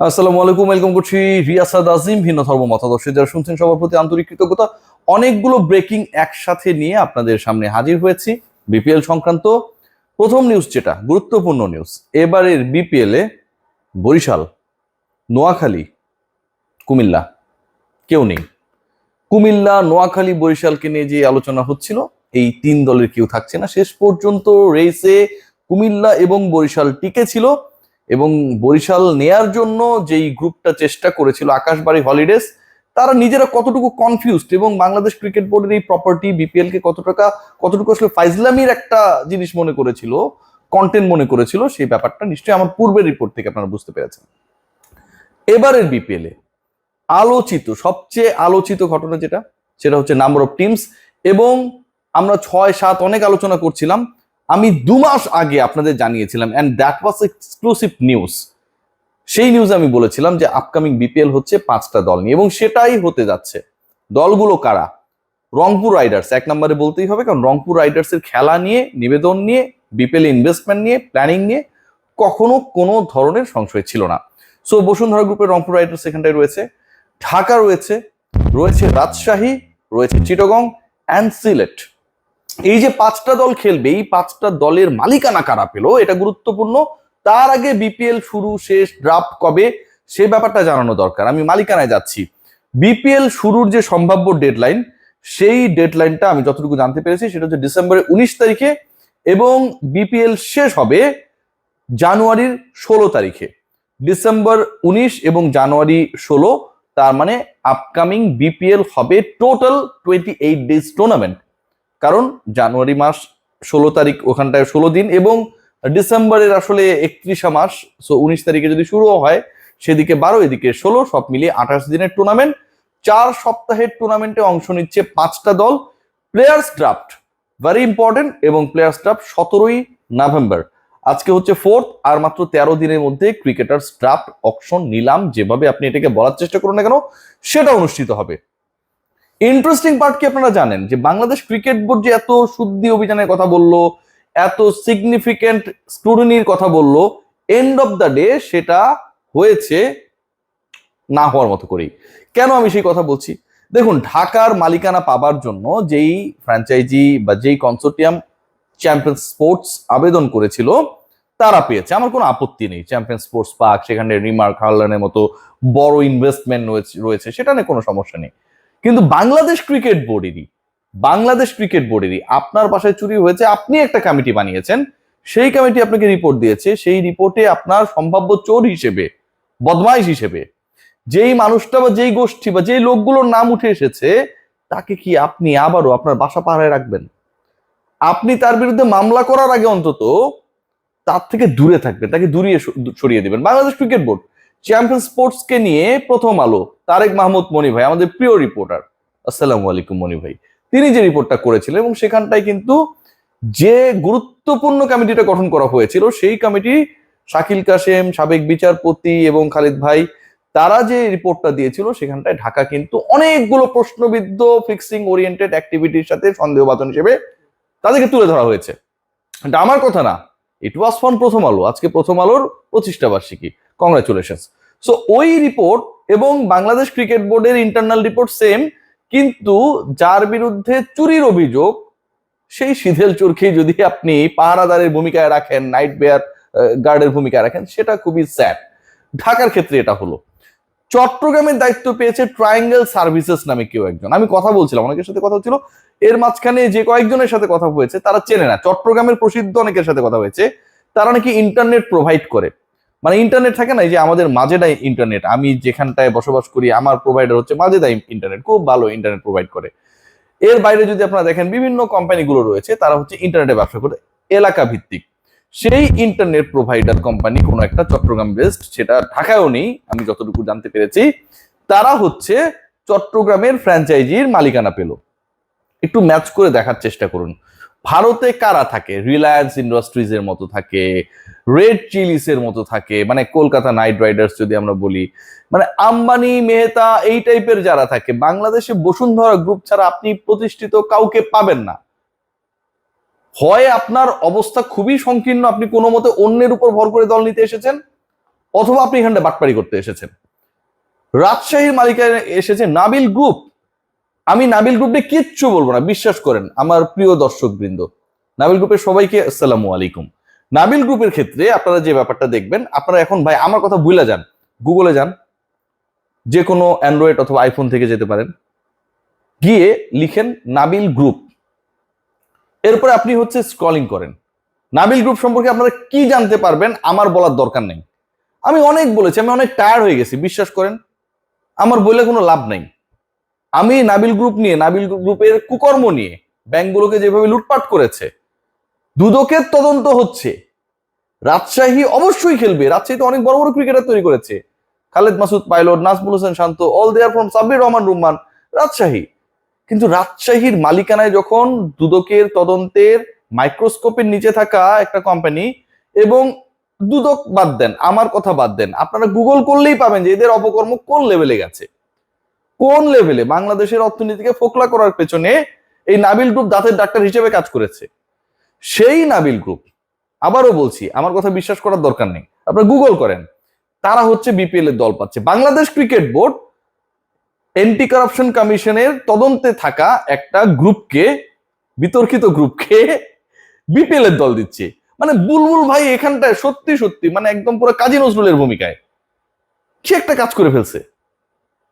আসসালামু আলাইকুম ওয়েলকাম করছি রিয়াসাদ আজিম, ভিন্ন ধর্ম মতাদর্শী। যারা শুনছেন সবার প্রতি আন্তরিক কৃতজ্ঞতা, অনেকগুলো ব্রেকিং একসাথে নিয়ে আপনাদের সামনে হাজির হয়েছি বিপিএল সংক্রান্ত প্রথম নিউজ যেটা, গুরুত্বপূর্ণ নিউজ এবারের বিপিএল বরিশাল, নোয়াখালী, কুমিল্লা, কেউ নেই। কুমিল্লা, নোয়াখালী, বরিশালকে নিয়ে যে আলোচনা হচ্ছিল, এই তিন দলের কেউ থাকছে না। শেষ পর্যন্ত রেসে কুমিল্লা এবং বরিশাল টিকে ছিল। এবং বরিশাল নেয়ার জন্য যেই গ্রুপটা চেষ্টা করেছিল আকাশবাড়ি হলিডেজ তারা নিজেরা কতটুকু কনফিউজড এবং বাংলাদেশ ক্রিকেট বোর্ডের এই প্রপার্টি বিপিএল কে কত টাকা, কতটুকু আসলে ফাইজলামির একটা জিনিস মনে করেছিল কন্টেন্ট মনে করেছিল, সেই ব্যাপারটা নিশ্চয়ই আমার পূর্বের রিপোর্ট থেকে আপনারা বুঝতে পেরেছেন। এবারের বিপিএল এ আলোচিত, সবচেয়ে আলোচিত ঘটনা যেটা, সেটা হচ্ছে নাম্বার অফ টিমস এবং আমরা ছয়, সাত অনেক আলোচনা করছিলাম। আমি দু মাস আগে আপনাদের জানিয়েছিলাম and that was exclusive news সেই নিউজ আমি বলেছিলাম যে আপকামিং বিপিএল হচ্ছে পাঁচটা দল নিয়ে, এবং সেটাই হতে যাচ্ছে। দলগুলো কারা? রংপুর রাইডার্স এক নম্বরে বলতেই হবে, কারণ রংপুর রাইডার্সের খেলা নিয়ে, নিবেদন নিয়ে বিপিএল ইনভেস্টমেন্ট নিয়ে প্ল্যানিং নিয়ে কখনো কোনো ধরনের সংশয় ছিল না। সো বসুন্ধরা গ্রুপের রংপুর রাইডার্স এখানটায় রয়েছে, ঢাকা রয়েছে রয়েছে রাজশাহী, রয়েছে চিটগং অ্যান্ড সিলেট এই যে পাঁচটা দল খেলবে, এই পাঁচটা দলের মালিকানা কারা পেল? এটা গুরুত্বপূর্ণ। তার আগে বিপিএল শুরু, শেষ ড্রাফট কবে? সে ব্যাপারটা জানানো দরকার। আমি মালিকানায় যাচ্ছি। বিপিএল শুরুর যে সম্ভাব্য ডেডলাইন সেই ডেডলাইনটা আমি যতটুকু জানতে পেরেছি, সেটা হচ্ছে ডিসেম্বরের উনিশ তারিখে এবং বিপিএল শেষ হবে জানুয়ারির ষোলো তারিখে। ডিসেম্বর উনিশ এবং জানুয়ারি ষোলো, তার মানে আপকামিং বিপিএল হবে total twenty eight days tournament কারণ জানুয়ারি মাস ষোলো তারিখ ওখানটায় ষোলো দিন এবং ডিসেম্বরের আসলে একত্রিশা মাস সো উনিশ তারিখে যদি শুরু হয়, সেদিকে বারো, এদিকে ষোলো, সব মিলিয়ে আঠাশ দিনের টুর্নামেন্ট চার সপ্তাহের টুর্নামেন্টে অংশ নিচ্ছে পাঁচটা দল। প্লেয়ার্স ড্রাফট ভেরি ইম্পর্টেন্ট এবং প্লেয়ার্স ড্রাফট সতেরোই নভেম্বর আজকে হচ্ছে ফোর্থ আর মাত্র তেরো দিনের মধ্যে ক্রিকেটার্স ড্রাফট অকশন নিলাম। যেভাবে আপনি এটাকে বলার চেষ্টা করুন না কেন, সেটা অনুষ্ঠিত হবে। ইন্টারেস্টিং পার্ট কি আপনারা জানেন? যে বাংলাদেশ ক্রিকেট বোর্ড যে এত শুদ্ধি অভিযানের কথা বলল, এত সিগনিফিকেন্ট স্টুডেন্টির কথা বলল এন্ড অফ দ্য ডে সেটা হয়েছে না হওয়ার মতো করেই। কেন আমি সেই কথা বলছি? দেখুন, ঢাকার মালিকানা পাবার জন্য যেই ফ্র্যাঞ্চাইজি বা যেই কনসোর্টিয়াম চ্যাম্পিয়ন স্পোর্টস আবেদন করেছিল, তারা পেয়েছে। আমার কোনো আপত্তি নেই। চ্যাম্পিয়ন স্পোর্টস পার্ক সেখানে রিমার্ক হার্লানের মতো বড় ইনভেস্টমেন্ট রয়েছে, সেটা নিয়ে কোনো সমস্যা নেই। কিন্তু বাংলাদেশ ক্রিকেট বোর্ডেরই, বাংলাদেশ ক্রিকেট বোর্ডেরই আপনার বাসায় চুরি হয়েছে, আপনি একটা কমিটি বানিয়েছেন, সেই কমিটি আপনাকে রিপোর্ট দিয়েছে, সেই রিপোর্টে আপনার সম্ভাব্য চোর হিসেবে, বদমাইশ হিসেবে, যেই মানুষটা বা যেই গোষ্ঠী বা যেই লোকগুলোর নাম উঠে এসেছে, তাকে কি আপনি আবারও আপনার বাসা পাহারায় রাখবেন? আপনি তার বিরুদ্ধে মামলা করার আগে অন্তত তার থেকে দূরে থাকবেন, তাকে দূরিয়ে সরিয়ে দেবেন। Bangladesh cricket board champion sports কে নিয়ে প্রথম আলো, তারেক মাহমুদ মনি ভাই, আমাদের প্রিয় রিপোর্টার আসসালামু আলাইকুম মনি ভাই। তিনি যে রিপোর্টটা করেছিলেন এবং সেখানটায় কিন্তু যে গুরুত্বপূর্ণ কমিটিটা গঠন করা হয়েছিল, সেই কমিটি শাকিল কাশেম, সাবেক বিচারপতি এবং খালিদ ভাই, তারা যে রিপোর্টটা দিয়েছিল, সেখানটায় ঢাকা কিন্তু অনেকগুলো প্রশ্নবিদ্ধ ফিক্সিং ওরিয়েন্টেড অ্যাক্টিভিটির সাথে সন্দেহবাদন হিসেবে তাদেরকে তুলে ধরা হয়েছে। এটা আমার কথা না ইট ওয়াজ ফ্রম প্রথম আলো, আজকে প্রথম আলোর পঁচিশটা বার্ষিকী। কংগ্রাচুলেশন সো ওই রিপোর্ট এবং বাংলাদেশ ক্রিকেট বোর্ডের ইন্টারনাল রিপোর্ট সেম কিন্তু যার বিরুদ্ধে চুরির অভিযোগ, সেই সিধেল চোরকেই যদি আপনি পাহারাদারের ভূমিকায় রাখেন নাইট বেয়ার গার্ডের ভূমিকায় রাখেন, সেটা খুবই স্যাড ঢাকার ক্ষেত্রে এটা হলো। চট্টগ্রামের দায়িত্ব পেয়েছে ট্রায়াঙ্গেল সার্ভিসেস নামে কেউ একজন। আমি কথা বলছিলাম, অনেকের সাথে কথা হচ্ছিল। এর মাঝখানে যে কয়েকজনের সাথে কথা হয়েছে, তারা চেনে না। চট্টগ্রামের প্রসিদ্ধ অনেকের সাথে কথা হয়েছে। তারা নাকি ইন্টারনেট প্রোভাইড করে। মানে ইন্টারনেট থাকে না যে আমাদের মাঝেটাই ইন্টারনেট আমি যেখানটায় বসবাস করি, আমার প্রোভাইডার হচ্ছে মাঝেদাই ইন্টারনেট খুব ভালো ইন্টারনেট প্রোভাইড করে। এর বাইরে যদি আপনারা দেখেন, বিভিন্ন কোম্পানিগুলো রয়েছে, তারা হচ্ছে ইন্টারনেটে ব্যবসা করে, এলাকা ভিত্তিক। সেই ইন্টারনেট প্রোভাইডার কোম্পানি কোনো একটা চট্টগ্রাম বেসড সেটা ঢাকায়ও নেই, আমি যতটুকু জানতে পেরেছি, তারা হচ্ছে চট্টগ্রামের ফ্র্যাঞ্চাইজির মালিকানা পেল। একটু ম্যাচ করে দেখার চেষ্টা করুন। ভারতে কারা থাকে? রিলায়েন্স ইন্ডাস্ট্রিজ এর মতো থাকে রেড চিলিস এর মতো থাকে। মানে কলকাতা নাইট রাইডার্স যদি আমরা বলি। মানে আম্বানি, মেহতা এই টাইপের যারা থাকে, বাংলাদেশে বসুন্ধরা গ্রুপ ছাড়া আপনি প্রতিষ্ঠিত কাউকে পাবেন না। হয় আপনার অবস্থা খুবই সংকীর্ণ, আপনি কোনো মতে অন্যের উপর ভর করে দল নিতে এসেছেন, অথবা আপনি এখানটা বাটপাড়ি করতে এসেছেন। রাজশাহীর মালিকানা এসেছে নাবিল গ্রুপ আমি নাবিল গ্রুপে কিচ্ছু বলব না, বিশ্বাস করেন, আমার প্রিয় দর্শক বৃন্দ নাবিল গ্রুপের সবাইকে আসসালামু আলাইকুম। নাবিল গ্রুপের ক্ষেত্রে আপনারা যে ব্যাপারটা দেখবেন, আপনারা এখন ভাই আমার কথা ভুলে যান গুগলে যান যে কোনো অ্যান্ড্রয়েড অথবা আইফোন থেকে যেতে পারেন, গিয়ে লিখেন নাবিল গ্রুপ। এরপরে আপনি হচ্ছে স্ক্রলিং করেন। নাবিল গ্রুপ সম্পর্কে আপনারা কি জানতে পারবেন আমার বলার দরকার নেই। আমি অনেক বলেছি, আমি অনেক টায়ার্ড হয়ে গেছি, বিশ্বাস করেন, আমার বলে কোনো লাভ নাই। আমি নাবিল গ্রুপ নিয়ে, নাবিল গ্রুপের কুকর্ম নিয়ে ব্যাংকগুলোকে যেভাবে লুটপাট করেছে দুদকের তদন্ত হচ্ছে। রাজশাহী অবশ্যই খেলবে। রাজশাহী তো অনেক বড় বড় ক্রিকেটার তৈরি করেছে। Khaled Masud, Pilot Najmul Hossain Shanto all there from Sabbir Rahman Rumman, Rajshahi. কিন্তু রাজশাহীর মালিকানায় যখন দুদকের তদন্তের মাইক্রোস্কোপের নিচে থাকা একটা কোম্পানি এবং দুদক বাদ দেন, আমার কথা বাদ দেন, আপনারা গুগল করলেই পাবেন যে এদের অপকর্ম কোন লেভেলে গেছে। কোন লেভেলে বাংলাদেশের অর্থনীতিকে ফোকলা করার পেছনে এই নাবিল গ্রুপ দাঁতের ডাক্তার হিসেবে কাজ করেছে। সেই নাবিল গ্রুপ আবারও বলছি, আমার কথা বিশ্বাস করার দরকার নেই। আপনারা গুগল করেন, তারা হচ্ছে বিপিএল এর দল পাচ্ছে। Bangladesh cricket board anti corruption কমিশনের তদন্তে থাকা একটা গ্রুপকে বিতর্কিত গ্রুপকে বিপিএল এর দল দিচ্ছে। মানে বুলবুল ভাই এখানটায় সত্যি সত্যি মানে একদম পুরো কাজী নজরুলের ভূমিকায় কি একটা কাজ করে ফেলছে।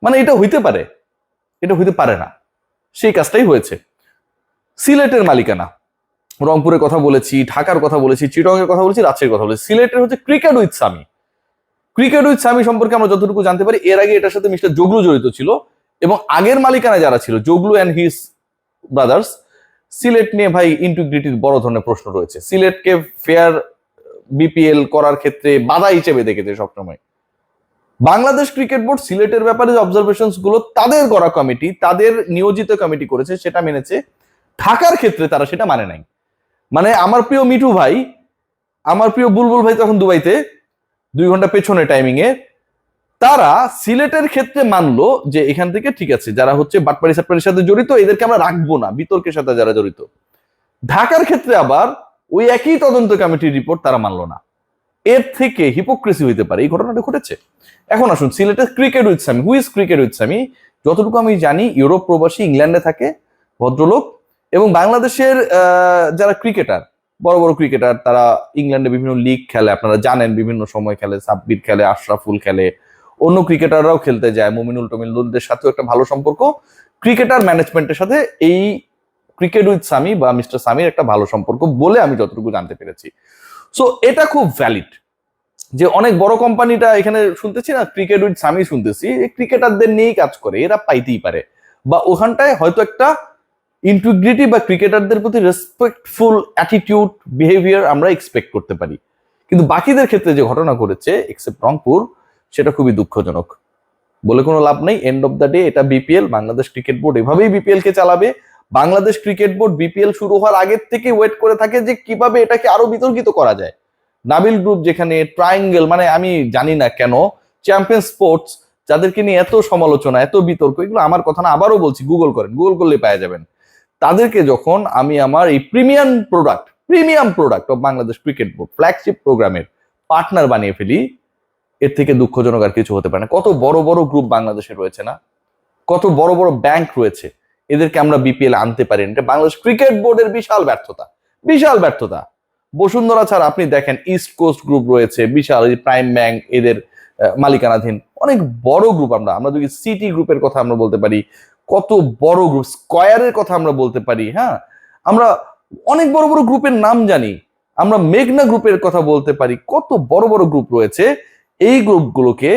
মানে এটা হইতে পারে, এটা হইতে পারে না। সেই কাজটাই হয়েছে। সিলেটের মালিকানা রংপুরের কথা বলেছি, ঢাকার কথা বলেছি চিটং এর কথা বলেছি রাজশাহীর কথা বলেছি। সিলেটের হচ্ছে cricket with Sami. Cricket with Sami সম্পর্কে আমরা যতটুকু জানতে পারি, এর আগে এটার সাথে মিস্টার জগলু জড়িত ছিল এবং আগের মালিকানা যারা ছিল, Joglu and his brothers Sylhet নিয়ে ভাই ইন্টিগ্রিটির বড় ধরনের প্রশ্ন রয়েছে। সিলেটকে ফেয়ার বিপিএল করার ক্ষেত্রে বাধা হিসেবে দেখেছে সবসময়। বাংলাদেশ ক্রিকেট বোর্ড সিলেটের ব্যাপারে যে অবজারভেশনসগুলো, তাদের করা কমিটি, তাদের নিয়োজিত কমিটি করেছে, সেটা মেনেছে ঢাকার ক্ষেত্রে তারা সেটা মানে নাই। মানে আমার প্রিয় মিঠু ভাই, আমার প্রিয় বুলবুল ভাই তখন দুবাইতে, দুই ঘণ্টা পেছনে টাইমিং এ, তারা সিলেটের ক্ষেত্রে মানলো যে এখান থেকে ঠিক আছে, যারা হচ্ছে বাটপাড়ি সাটপাড়ির সাথে জড়িত, এদেরকে আমরা রাখব না, বিতর্কের সাথে যারা জড়িত। ঢাকার ক্ষেত্রে আবার ওই একই তদন্ত কমিটির রিপোর্ট তারা মানলো না। এর থেকে হিপোক্রেসি হইতে পারে, এই ঘটনাটা ঘটেছে। এখন আসুন সিলেটের cricket with Sami who's cricket with Sami যতটুকু আমি জানি, ইউরোপ প্রবাসী, ইংল্যান্ডে থাকে, ভদ্রলোক এবং বাংলাদেশের যারা ক্রিকেটার বড় বড় ক্রিকেটার তারা ইংল্যান্ডে বিভিন্ন লিগ খেলে, আপনারা জানেন বিভিন্ন সময় খেলে, সাব্বির খেলে, আশরাফুল খেলে, অন্য ক্রিকেটাররাও খেলতে যায়, মুমিনুল টমিনুলদের সাথেও একটা ভালো সম্পর্ক। ক্রিকেটার ম্যানেজমেন্টের সাথে এই ক্রিকেট উইথ সামি বা মিস্টার সামির একটা ভালো সম্পর্ক বলে আমি যতটুকু জানতে পেরেছি। সো এটা খুব ভ্যালিড যে অনেক বড় কোম্পানিটা এখানে শুনতেছি না ক্রিকেট উইথ সামি শুনতেছি ক্রিকেটারদের নিয়েই কাজ করে, এরা পাইতেই পারে। বা ওখানটায় হয়তো একটা ইন্টিগ্রিটি বা ক্রিকেটারদের প্রতি রেসপেক্টফুল অ্যাটিটিউড বিহেভিয়ার আমরা এক্সপেক্ট করতে পারি। কিন্তু বাকিদের ক্ষেত্রে যে ঘটনা ঘটেছে এক্সেপ্ট রংপুর, সেটা খুবই দুঃখজনক। বলে কোনো লাভ নেই এন্ড অফ দ্য ডে এটা বিপিএল বাংলাদেশ ক্রিকেট বোর্ড এভাবেই বিপিএল কে চালাবে। বাংলাদেশ ক্রিকেট বোর্ড বিপিএল শুরু হওয়ার আগের থেকে ওয়েট করে থাকে যে কীভাবে এটাকে আরও বিতর্কিত করা যায়। নাবিল গ্রুপ যেখানে ট্রায়াঙ্গেল মানে আমি জানি না কেন চ্যাম্পিয়ন স্পোর্টস যাদেরকে নিয়ে এত সমালোচনা, এত বিতর্ক, এগুলো আমার কথা না, আবারও বলছি গুগল করেন গুগল করলে পাওয়া যাবেন। তাদেরকে যখন আমি আমার এই premium product premium product of Bangladesh cricket board flagship প্রোগ্রামের পার্টনার বানিয়ে ফেলি, এর থেকে দুঃখজনক আর কিছু হতে পারে না। কত বড় বড় গ্রুপ বাংলাদেশে রয়েছে না? কত বড় বড় ব্যাংক রয়েছে? এদেরকে আমরা বিপিএল আনতে পারি এটা বাংলাদেশ ক্রিকেট বোর্ডের বিশাল ব্যর্থতা। বিশাল ব্যর্থতা। বসুন্ধরা ছাড়া আপনি দেখেন ইস্ট কোস্ট গ্রুপ রয়েছে, বিশাল প্রাইম ব্যাংক এদের মালিকানাধীন। অনেক বড় গ্রুপ আমরা। আমরা যদি সিটি গ্রুপের কথা আমরা বলতে পারি কত বড় গ্রুপ স্কয়ারের কথা আমরা বলতে পারি হ্যাঁ? আমরা অনেক বড় বড় গ্রুপের নাম জানি, আমরা মেঘনা গ্রুপের কথা বলতে পারি, কত বড় বড় গ্রুপ রয়েছে, এই গ্রুপগুলোকে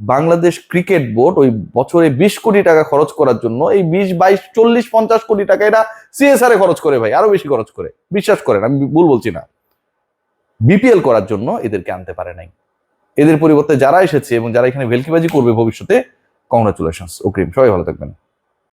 বাংলাদেশ ক্রিকেট বোর্ড ওই বছরে বিশ কোটি টাকা খরচ করার জন্য, এই বিশ, বাইশ, চল্লিশ, পঞ্চাশ কোটি টাকা এটা সিএসআর এ খরচ করে ভাই, আরও বেশি খরচ করে, বিশ্বাস করেন, আমি ভুল বলছি না। বিপিএল করার জন্য এদেরকে আনতে পারে নাই। এদের পরিবর্তে যারা এসেছে এবং যারা এখানে ভেলকিবাজি করবে ভবিষ্যতে কংগ্রাচুলেশন অগ্রিম, সবাই ভালো থাকবেন।